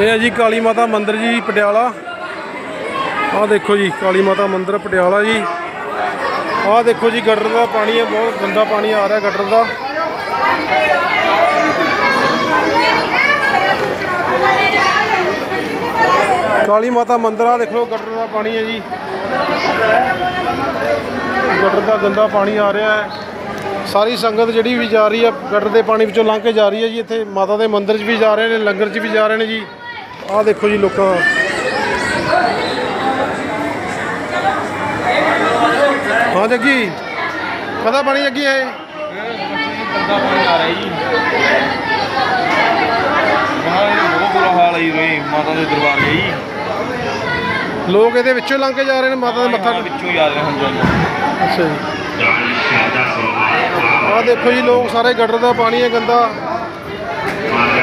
ਇਹ ਹੈ ਜੀ ਕਾਲੀ ਮਾਤਾ ਮੰਦਿਰ ਜੀ ਪਟਿਆਲਾ। ਆਹ ਦੇਖੋ ਜੀ, ਕਾਲੀ ਮਾਤਾ ਮੰਦਿਰ ਪਟਿਆਲਾ ਜੀ। ਆਹ ਦੇਖੋ ਜੀ ਗਟਰ ਦਾ ਪਾਣੀ ਹੈ, ਬਹੁਤ ਗੰਦਾ ਪਾਣੀ ਆ ਰਿਹਾ ਗਟਰ ਦਾ। ਕਾਲੀ ਮਾਤਾ ਮੰਦਿਰ ਆ ਦੇਖ ਲਓ ਗਟਰ ਦਾ ਪਾਣੀ ਹੈ ਜੀ। ਗਟਰ ਦਾ ਗੰਦਾ ਪਾਣੀ ਆ ਰਿਹਾ ਹੈ। ਸਾਰੀ ਸੰਗਤ ਜਿਹੜੀ ਵੀ ਜਾ ਰਹੀ ਹੈ ਗਟਰ ਦੇ ਪਾਣੀ ਵਿੱਚੋਂ ਲੰਘ ਕੇ ਜਾ ਰਹੀ ਹੈ ਜੀ ਇੱਥੇ। ਮਾਤਾ ਦੇ ਮੰਦਿਰ 'ਚ ਵੀ ਜਾ ਰਹੇ ਨੇ, ਲੰਗਰ 'ਚ ਵੀ ਜਾ ਰਹੇ ਨੇ ਜੀ। ਆਹ ਦੇਖੋ ਜੀ ਲੋਕਾਂ। ਹਾਂ ਜੱਗੀ ਕਦਾ ਜੱਗੀ ਹੈ ਇਹ? ਆ ਰਿਹਾ ਬਹੁਤ ਬੁਰਾ ਹਾਲ ਹੈ ਜੀ ਮਾਤਾ ਦੇ ਦਰਬਾਰ ਲੋਕ ਇਹਦੇ ਵਿੱਚੋਂ ਲੰਘ ਕੇ ਜਾ ਰਹੇ ਨੇ ਮਾਤਾ ਦੇ ਮੱਥਾ ਵਿੱਚੋਂ ਹੀ ਆ ਰਹੇ ਹਨ ਅੱਛਾ ਜੀ। ਆਹ ਦੇਖੋ ਜੀ ਲੋਕ ਸਾਰੇ ਗਟਰ ਦਾ ਪਾਣੀ ਹੈ ਗੰਦਾ।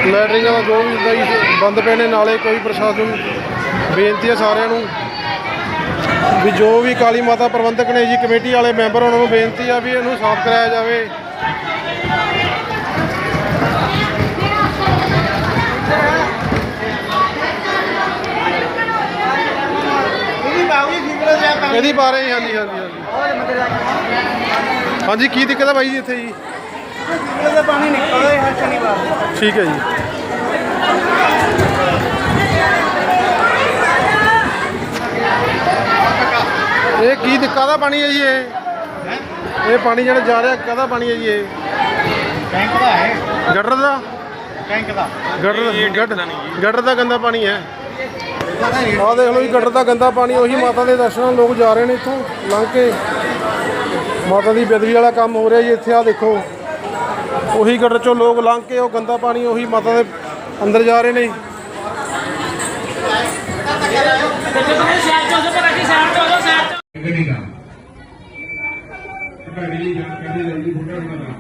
ਲੈਟਰਿੰਗਾਂ ਦਾ ਜੋ ਵੀ ਹੁੰਦਾ ਬੰਦ ਪਏ ਨੇ ਨਾਲੇ ਕੋਈ ਪ੍ਰਸ਼ਾਸਨ ਬੇਨਤੀ ਹੈ ਸਾਰਿਆਂ ਨੂੰ ਵੀ ਜੋ ਵੀ ਕਾਲੀ ਮਾਤਾ ਪ੍ਰਬੰਧਕ ਨੇ ਜੀ ਕਮੇਟੀ ਵਾਲੇ ਮੈਂਬਰ ਉਹਨਾਂ ਨੂੰ ਬੇਨਤੀ ਆ ਵੀ ਇਹਨੂੰ ਸਾਫ਼ ਕਰਾਇਆ ਜਾਵੇ। ਇਹਦੀ ਰਹੇ ਹਾਂਜੀ ਹਾਂਜੀ ਹਾਂਜੀ। ਹਾਂਜੀ ਕੀ ਦਿੱਕਤ ਹੈ ਬਾਈ ਜੀ ਇੱਥੇ ਜੀ? ਪਾਣੀ ਨਿਕਲਦਾ ਹੈ ਹਰ ਸ਼ਨੀਵਾਰ ਠੀਕ ਹੈ ਜੀ। ਇਹ ਕੀ ਦਿੱਕਤ ਦਾ ਪਾਣੀ ਹੈ ਜੀ ਇਹ? ਇਹ ਪਾਣੀ ਜਿਹੜਾ ਜਾ ਰਿਹਾ ਕਾਹਦਾ ਪਾਣੀ ਹੈ ਜੀ ਇਹ? ਟੈਂਕ ਦਾ ਹੈ। ਗਟਰ ਦਾ? ਟੈਂਕ ਦਾ। ਗਟਰ ਗਟਰ ਗਟਰ ਦਾ ਗੰਦਾ ਪਾਣੀ ਹੈ। ਆਹ ਦੇਖ ਲਓ ਜੀ ਗਟਰ ਦਾ ਗੰਦਾ ਪਾਣੀ ਉਹੀ ਮਾਤਾ ਦੇ ਦਰਸ਼ਨਾਂ ਲੋਕ ਜਾ ਰਹੇ ਨੇ ਇੱਥੋਂ ਲੰਘ ਕੇ। ਮਾਤਾ ਦੀ ਬੇਦਬੀ ਵਾਲਾ ਕੰਮ ਹੋ ਰਿਹਾ ਜੀ ਇੱਥੇ ਆ ਦੇਖੋ। ਉਹੀ ਗਟਰ ਚੋਂ ਲੋਕ ਲੰਘ ਕੇ ਉਹ ਗੰਦਾ ਪਾਣੀ ਉਹੀ ਮਾਤਾ ਦੇ ਅੰਦਰ ਜਾ ਰਹੇ ਨੇ ਗੱਡੀ ਦਾ ਗੱਡੀ ਦੀ ਗੱਡੀ ਦੀ ਫੋਟੋ ਬਣਾ